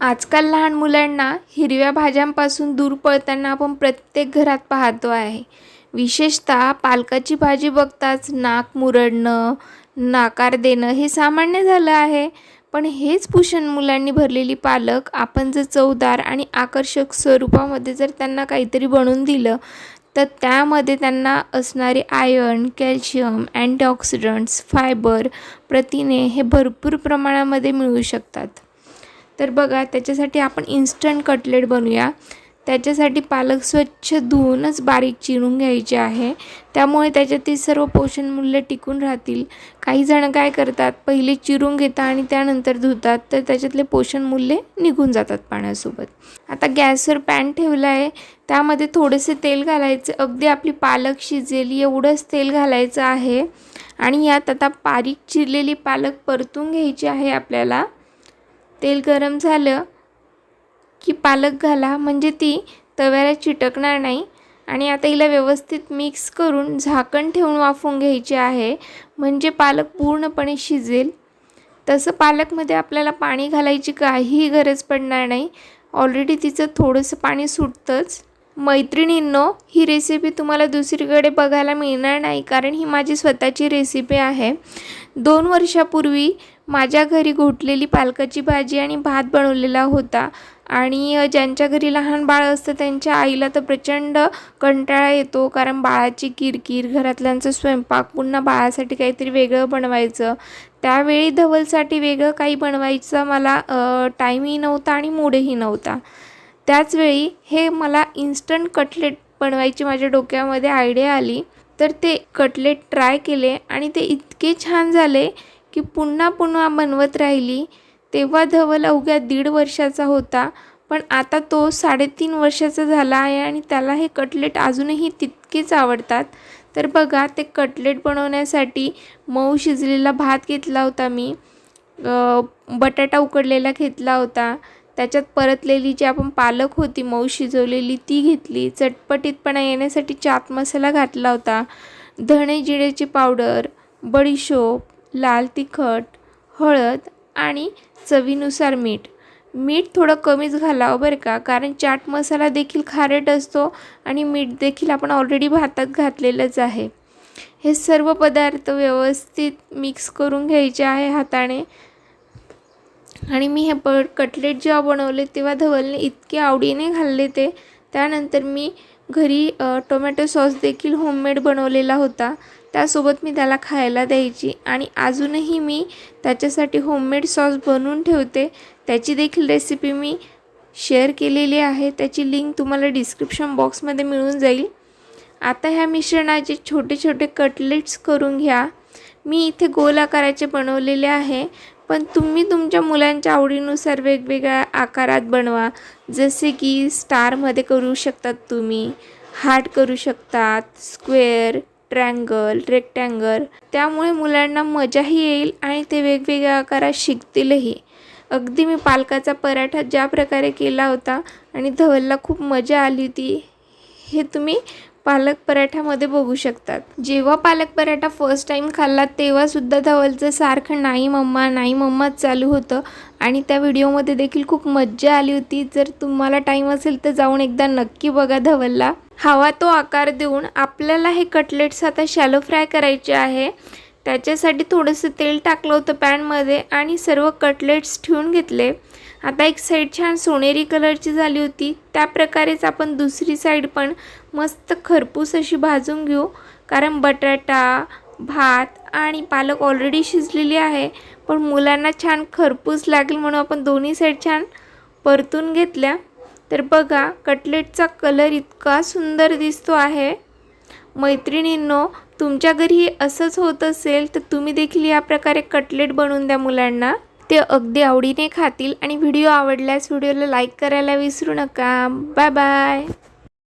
आजकाल लहान मुलांना हिरव्या भाज्यांपासून दूर पळताना आपण प्रत्येक घरात पाहतो आहे. विशेषतः पालकाची भाजी बघताच नाक मुरडणं नाकार देणं हे सामान्य झालं आहे. पण हेच पोषण मुलांनी भरलेली पालक आपण जर चवदार आणि आकर्षक स्वरूपामध्ये जर त्यांना काहीतरी बनवून दिलं तर त्यामध्ये त्यांना असणारे आयर्न कॅल्शियम अँटीऑक्सिडंट्स फायबर प्रथिने हे भरपूर प्रमाणामध्ये मिळू शकतात. तर बघा त्याच्यासाठी आपण इन्स्टंट कटलेट बनवूया. त्याच्यासाठी पालक स्वच्छ धुवूनच बारीक चिरून घ्यायचे आहे. त्यामुळे त्याच्यातील सर्व पोषण मूल्य टिकून राहतील. काही जण काय करतात पहिले चिरून घेतात आणि त्यानंतर धुतात तर त्याच्यातले पोषण मूल्य निघून जातात पाण्यासोबत. आता गॅसवर पॅन ठेवला आहे. त्यामध्ये थोडेसे तेल घालायचं. अगदी आपली पालक शिजेल एवढंच तेल घालायचं आहे. आणि यात आता बारीक चिरलेली पालक परतून घ्यायची आहे आपल्याला. तेल गरम झालं की पालक घाला म्हणजे ती तव्याला चिटकणार नाही. आणि आता हिला व्यवस्थित मिक्स करून झाकण ठेवून वाफवून घ्यायचे आहे. म्हणजे पालक पूर्णपणे शिजेल. तसं पालकमध्ये आपल्याला पाणी घालायची काहीही गरज पडणार नाही. ऑलरेडी तिचं थोडंसं पाणी सुटतंच. मैत्रिणींनो ही रेसिपी तुम्हाला दुसरीकडे बघायला मिळणार नाही कारण ही माझी स्वतःची रेसिपी आहे. दोन वर्षापूर्वी माझ्या घरी घोटलेली पालकाची भाजी आणि भात बनवलेला होता आणि ज्यांच्या घरी लहान बाळ असतं त्यांच्या आईला तर प्रचंड कंटाळा येतो कारण बाळाची किरकिर घरातल्यांचा स्वयंपाक पुन्हा बाळासाठी काहीतरी वेगळं बनवायचं. त्यावेळी धवलसाठी वेगळं काही बनवायचं मला टाईमही नव्हता आणि मूडही नव्हता. त्याचवेळी हे मला इन्स्टंट कटलेट बनवायची माझ्या डोक्यामध्ये आयडिया आली. तर ते कटलेट ट्राय केले आणि ते इतके छान झाले की पुन्हा पुन्हा बनवत राहिली. तेव्हा धवल अवघ्या दीड वर्षाचा होता पण आता तो साडेतीन वर्षाचा झाला आहे आणि त्याला हे कटलेट अजूनही तितकेच आवडतात. तर बघा ते कटलेट बनवण्यासाठी मऊ शिजलेला भात घेतला होता मी. बटाटा उकडलेला घेतला होता. त्याच्यात परतलेली जी आपण पालक होती मऊ शिजवलेली ती घेतली. चटपटीतपणा येण्यासाठी चाट मसाला घातला होता. धणे जिऱ्याची पावडर बडीशोप लाल तिखट हळद आणि चवीनुसार मीठ. मीठ थोडं कमीच घालावं बरं का? कारण चाट मसाला देखील खारट असतो आणि मीठ देखील आपण ऑलरेडी भातात घातलेलंच आहे. हे सर्व पदार्थ व्यवस्थित मिक्स करून घ्यायचे आहे हाताने. आणि मी हे प कटलेट जेव्हा बनवले तेव्हा धवलने इतके आवडीने खाल्ले ते. त्यानंतर मी घरी टोमॅटो सॉस देखील होममेड बनवलेला होता. त्यासोबत मी त्याला खायला द्यायची आणि अजूनही मी त्याच्यासाठी होममेड सॉस बनवून ठेवते. त्याची देखील रेसिपी मी शेअर केलेली आहे. त्याची लिंक तुम्हाला डिस्क्रिप्शन बॉक्समध्ये मिळून जाईल. आता ह्या मिश्रणाचे छोटे छोटे कटलेट्स करून घ्या. मी इथे गोल आकाराचे बनवलेले आहे. पण तुम्ही तुमच्या मुलांच्या आवडीनुसार वेगवेगळ्या आकारात बनवा. जसे की स्टारमध्ये करू शकतात तुम्ही. हार्ट करू शकतात. Square triangle rectangle. त्यामुळे मुलांना मजाही येईल आणि ते वेगवेगळ्या आकारात शिकतीलही. अगदी मी पालकाचा पराठा ज्या प्रकारे केला होता आणि धवलला खूप मजा आली होती हे तुम्ही पालक पराठ्यामध्ये बघू शकतात. जेव्हा पालक पराठा फर्स्ट टाईम खाल्ला तेव्हासुद्धा धवलचं सारखं नाही मम्मा नाही मम्माच चालू होतं. आणि त्या व्हिडिओमध्ये देखील खूप मज्जा आली होती. जर तुम्हाला टाईम असेल तर जाऊन एकदा नक्की बघा धवलला. हवा तो आकार देऊन आपल्याला हे कटलेट्स आता शॅलो फ्राय करायचे आहे. त्याच्यासाठी थोडंसं तेल टाकलं होतं पॅनमध्ये आणि सर्व कटलेट्स ठेवून घेतले. आता एक साईड छान सोनेरी कलरची झाली होती. त्या प्रकारेच आपण दुसरी साईड पण मस्त खरपूस अशी भाजून घेऊ. कारण बटाटा भात आणि पालक ऑलरेडी शिजलेली आहे. पण मुलांना छान खरपूस लागेल म्हणून आपण दोन्ही साईड छान परतून घेतल्या. तर बघा कटलेटचा कलर इतका सुंदर दिसतो आहे. मैत्रिणींनो तुमच्या घरी असंच होत असेल तर तुम्ही देखील या प्रकारे कटलेट बनवून द्या मुलांना. ते अगदी आवडीने खातील आणि व्हिडिओ आवडल्यास व्हिडिओला लाईक करायला विसरू नका. Bye bye